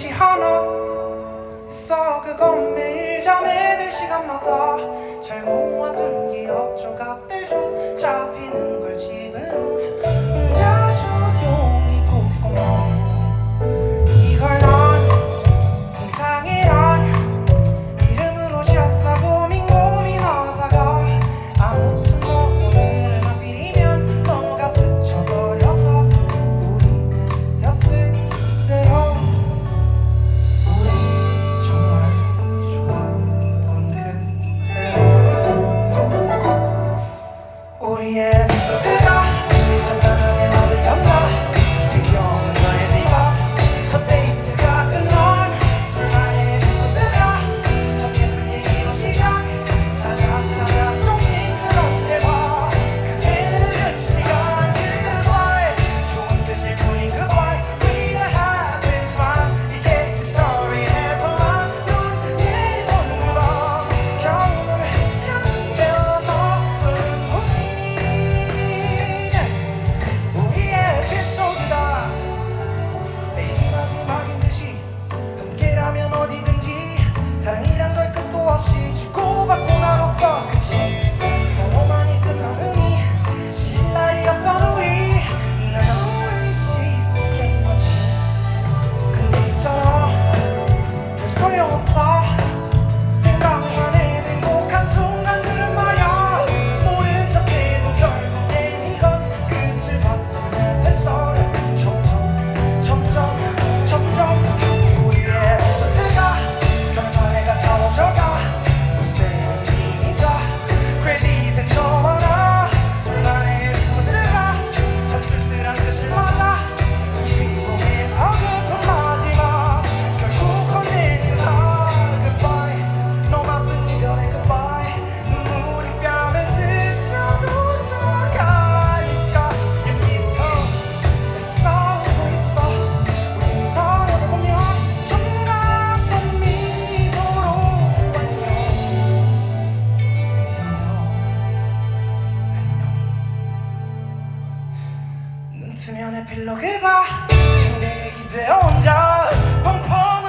듯이 하나. 있어 그건 매일 잠에 들 시간마다 가면 어디든지 사랑이란 걸 끝도 없이 주고받고 나눠서 끝이 내 필로 그저 침대 기대 혼자 펑펑.